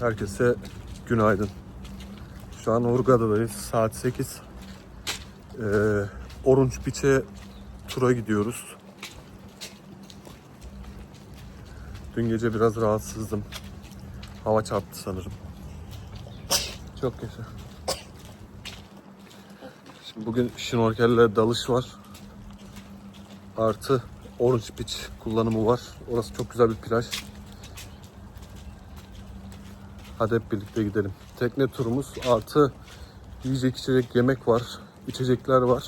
Herkese günaydın. Şu an Urga'dayız. Saat 8. Ee, Orange Beach'e tura gidiyoruz. Dün gece biraz rahatsızdım. Hava çarptı sanırım. Çok yaşa. Şimdi bugün şnorkelle dalış var. Artı Orange Beach kullanımı var. Orası çok güzel bir plaj. Hadi hep birlikte gidelim. Tekne turumuz artı yiyecek içecek yemek var. içecekler var.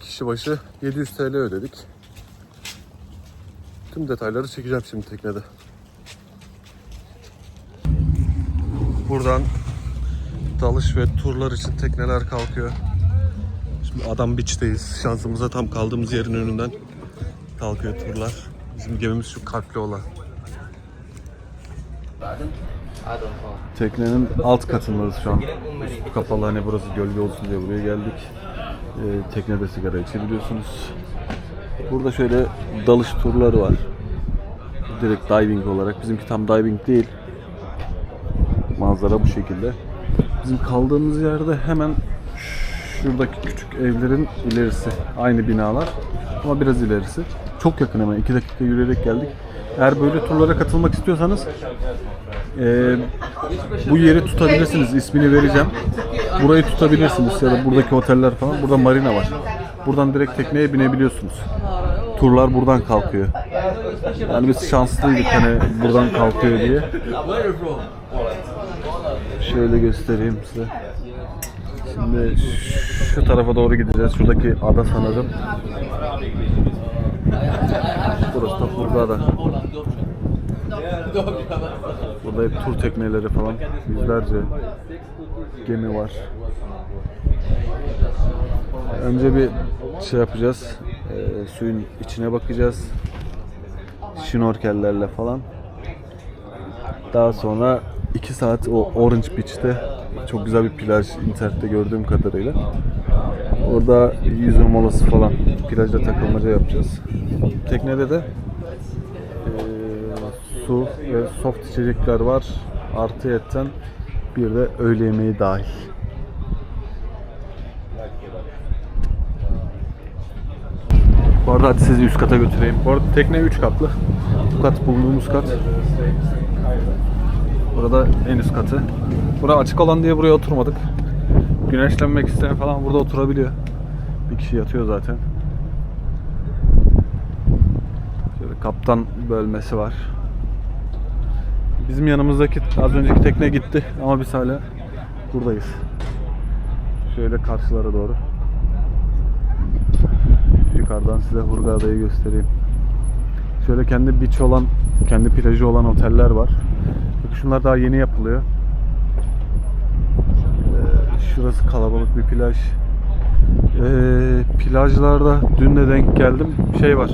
Kişi başı 700 TL ödedik. Tüm detayları çekeceğim şimdi teknede. Buradan dalış ve turlar için tekneler kalkıyor. Şimdi Adam Beach'teyiz. Şansımıza tam kaldığımız yerin önünden kalkıyor turlar. Bizim gemimiz şu kalpli olan. Teknenin alt katındayız şu an. Üst kapalı hani burası gölge olsun diye buraya geldik. Ee, teknede sigara içebiliyorsunuz. Burada şöyle dalış turları var. Direkt diving olarak. Bizimki tam diving değil. Manzara bu şekilde. Bizim kaldığımız yerde hemen şuradaki küçük evlerin ilerisi. Aynı binalar ama biraz ilerisi. Çok yakın hemen 2 dakika yürüyerek geldik. Eğer böyle turlara katılmak istiyorsanız eee, bu yeri tutabilirsiniz. İsmini vereceğim. Burayı tutabilirsiniz ya da buradaki oteller falan. Burada marina var. Buradan direkt tekneye binebiliyorsunuz. Turlar buradan kalkıyor. Yani biz şanslıydık hani buradan kalkıyor diye. Şöyle göstereyim size. Şimdi şu tarafa doğru gideceğiz. Şuradaki ada sanırım. Burası da Hurghada. Burada hep tur tekneleri falan. Yüzlerce gemi var. Önce bir şey yapacağız. Ee, suyun içine bakacağız. Şnorkellerle falan. Daha sonra 2 saat o Orange Beach'te çok güzel bir plaj internette gördüğüm kadarıyla. Orada yüzme molası falan plajda takılmaca yapacağız. Teknede de eee, su ve soft içecekler var. Artı etten bir de öğle yemeği dahil. Bu arada hadi sizi üst kata götüreyim. Bu arada tekne 3 katlı. Bu kat bulunduğumuz kat. Burada en üst katı. Bura açık olan diye buraya oturmadık. Güneşlenmek isteyen falan burada oturabiliyor. Bir kişi yatıyor zaten. Şöyle kaptan bölmesi var. Bizim yanımızdaki az önceki tekne gitti ama biz hala buradayız. Şöyle karşılara doğru. Yukarıdan size Hurghada'yı göstereyim. Şöyle kendi beach olan, kendi plajı olan oteller var. Bak şunlar daha yeni yapılıyor. Ee, şurası kalabalık bir plaj. Ee, plajlarda dün de denk geldim. Şey var.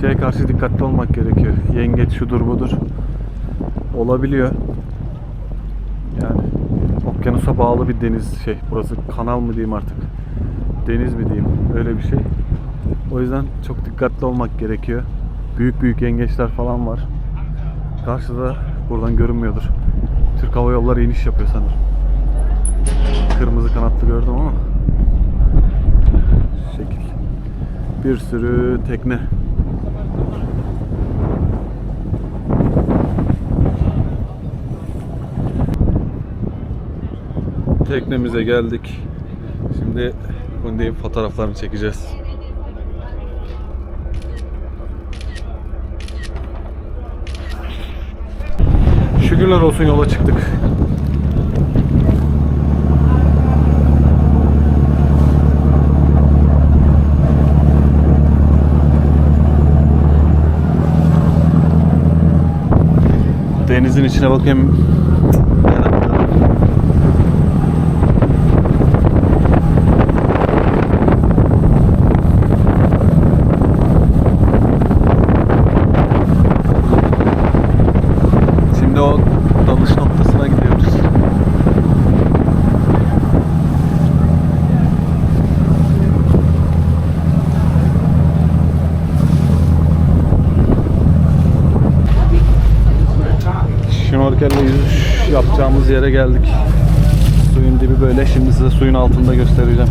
Şeye karşı dikkatli olmak gerekiyor. Yengeç şudur budur. Olabiliyor. Yani okyanusa bağlı bir deniz şey. Burası kanal mı diyeyim artık. Deniz mi diyeyim. Öyle bir şey. O yüzden çok dikkatli olmak gerekiyor. Büyük büyük yengeçler falan var. Karşıda buradan görünmüyordur. Türk Hava Yolları iniş yapıyor sanırım. Kırmızı kanatlı gördüm ama. Şekil. Bir sürü tekne. Teknemize geldik. Şimdi Hyundai'nin fotoğraflarını çekeceğiz. Şükürler olsun yola çıktık. Denizin içine bakayım. Şimdi o dalış noktasına gidiyoruz. şnorkelle yüzüş yapacağımız yere geldik. Suyun dibi böyle. Şimdi size suyun altında göstereceğim.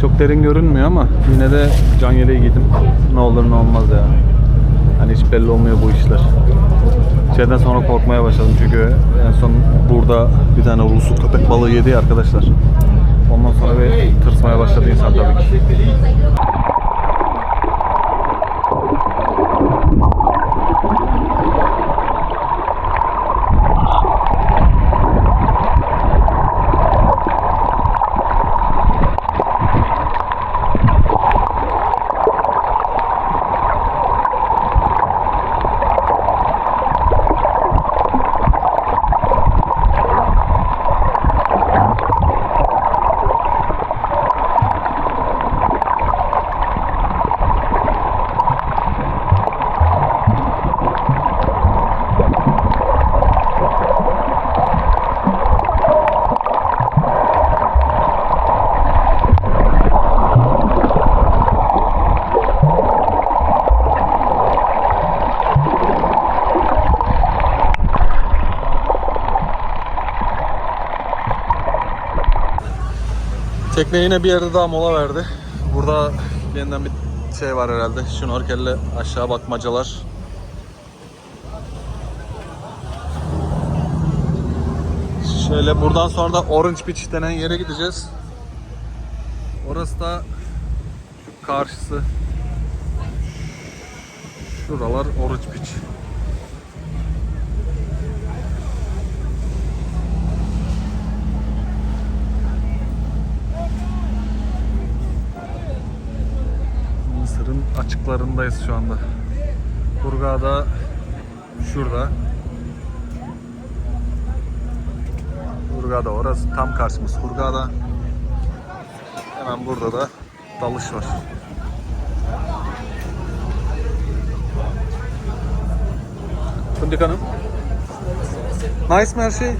Çok derin görünmüyor ama yine de can yeleği giydim. Ne olur ne olmaz ya. Hani hiç belli olmuyor bu işler. Şeyden sonra korkmaya başladım çünkü en son burada bir tane uluslu köpek balığı yedi arkadaşlar. Ondan sonra bir tırsmaya başladı insan tabii ki. Tekne yine bir yerde daha mola verdi. Burada yeniden bir şey var herhalde. Şnorkelle aşağı bakmacalar. Şöyle buradan sonra da Orange Beach denen yere gideceğiz. Orası da şu karşısı. Şuralar Orange Beach. Açıklarındayız şu anda. Hurghada şurada. Hurghada orası tam karşımız. Hurghada hemen burada da dalış var. Fındık Hanım. Nice mi her şey?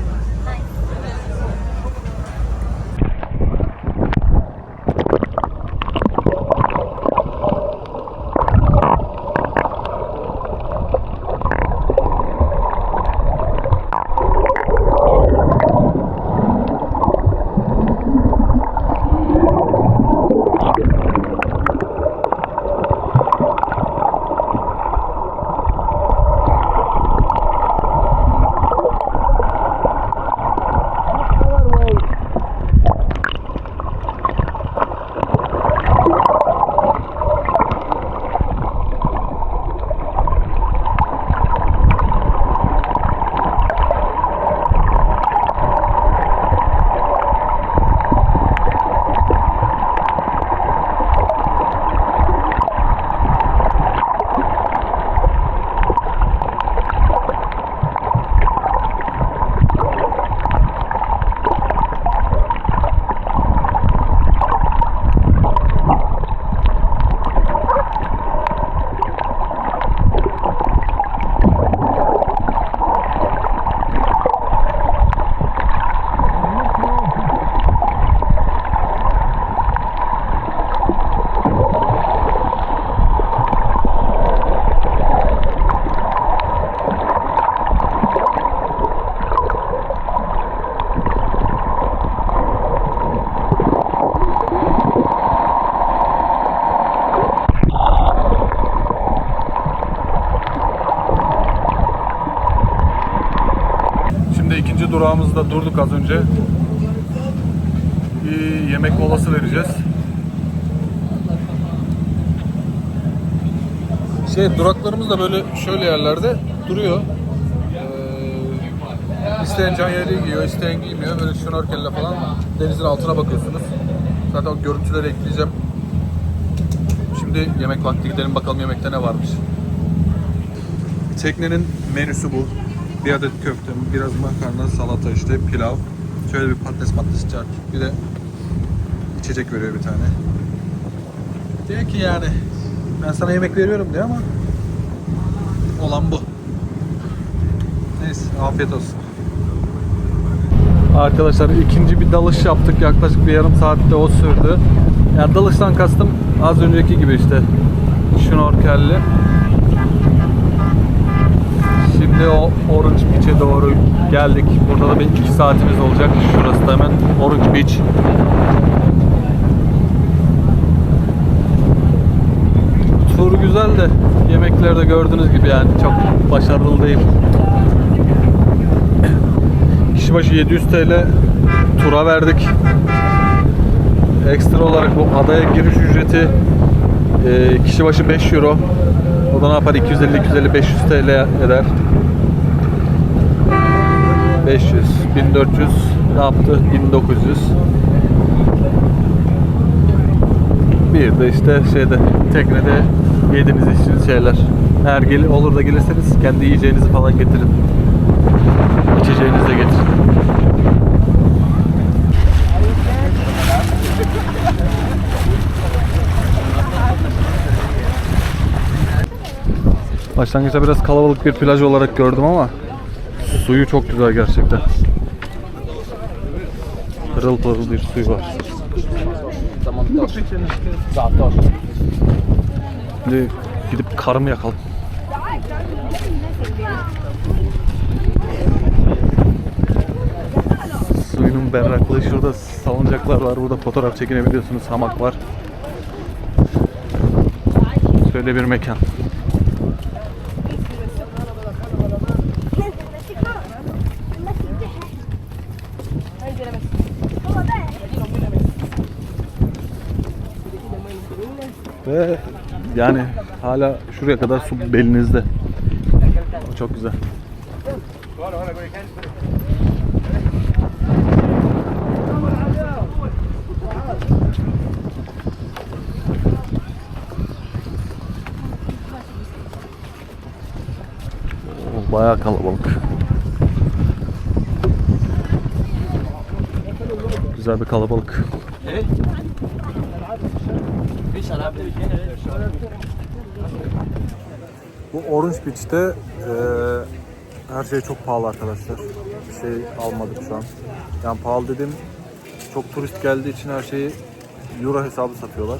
İkinci durağımızda durduk az önce. Bir yemek molası vereceğiz. Şey duraklarımız da böyle şöyle yerlerde duruyor. Ee, isteyen can yeleği giyiyor, isteyen giymiyor. Böyle şnorkelle falan denizin altına bakıyorsunuz. Zaten o görüntüleri ekleyeceğim. Şimdi yemek vakti gidelim bakalım yemekte ne varmış. Teknenin menüsü bu. Bir adet köfte, biraz makarna, salata işte, pilav. Şöyle bir patates patates çarp. Bir de içecek veriyor bir tane. Diyor ki yani ben sana yemek veriyorum diyor ama olan bu. Neyse afiyet olsun. Arkadaşlar ikinci bir dalış yaptık. Yaklaşık bir yarım saatte o sürdü. Yani dalıştan kastım az önceki gibi işte. Şnorkelli. Şimdi o Orange Beach'e doğru geldik. Burada da bir iki saatimiz olacak. Şurası da hemen Orange Beach. Tur güzel de yemekler de gördüğünüz gibi yani çok başarılı değil. Kişi başı 700 TL tura verdik. Ekstra olarak bu adaya giriş ücreti e, kişi başı 5 euro. O da ne yapar? 250 250 500 TL eder. 500, 1400 ne yaptı? 1900. Bir de işte şeyde teknede yediğiniz içtiğiniz şeyler. Eğer gel olur da gelirseniz kendi yiyeceğinizi falan getirin. İçeceğinizi de getirin. Başlangıçta biraz kalabalık bir plaj olarak gördüm ama suyu çok güzel gerçekten. Pırıl pırıl bir suyu var. Şimdi gidip karımı yakalım. Suyunun berraklığı şurada salıncaklar var. Burada fotoğraf çekinebiliyorsunuz. Hamak var. Şöyle bir mekan. Ve yani hala şuraya kadar su belinizde. Çok güzel. Bayağı kalabalık. Güzel bir kalabalık. Bu Orange Beach'te eee, her şey çok pahalı arkadaşlar. Bir şey almadık şu an. Yani pahalı dedim çok turist geldiği için her şeyi euro hesabı satıyorlar.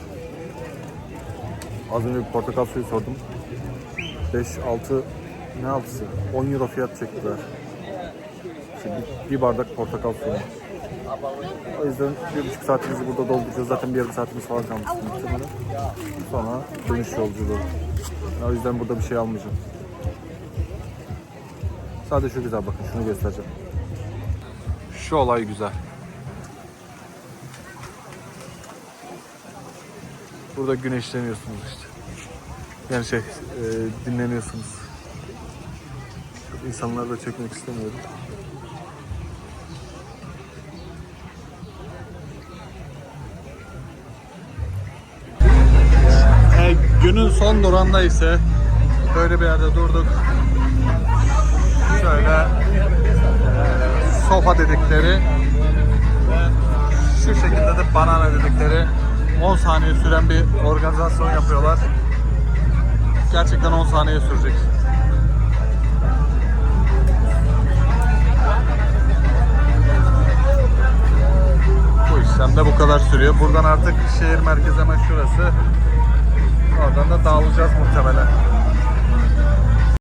Az önce bir portakal suyu sordum. 5 6 ne altısı? 10 euro fiyat çektiler. Bir, bir bardak portakal suyu. O yüzden bir buçuk saatimizi burada dolduracağız. Zaten bir yarım saatimiz falan muhtemelen. Sonra dönüş yolculuğu. O yüzden burada bir şey almayacağım. Sadece şu güzel bakın şunu göstereceğim. Şu olay güzel. Burada güneşleniyorsunuz işte. Yani şey e, dinleniyorsunuz. İnsanları da çekmek istemiyorum. Günün son durağında ise böyle bir yerde durduk. Şöyle sofa dedikleri şu şekilde de banana dedikleri 10 saniye süren bir organizasyon yapıyorlar. Gerçekten 10 saniye sürecek. Bu işlem de bu kadar sürüyor. Buradan artık şehir merkezi şurası. Oradan da dağılacağız muhtemelen.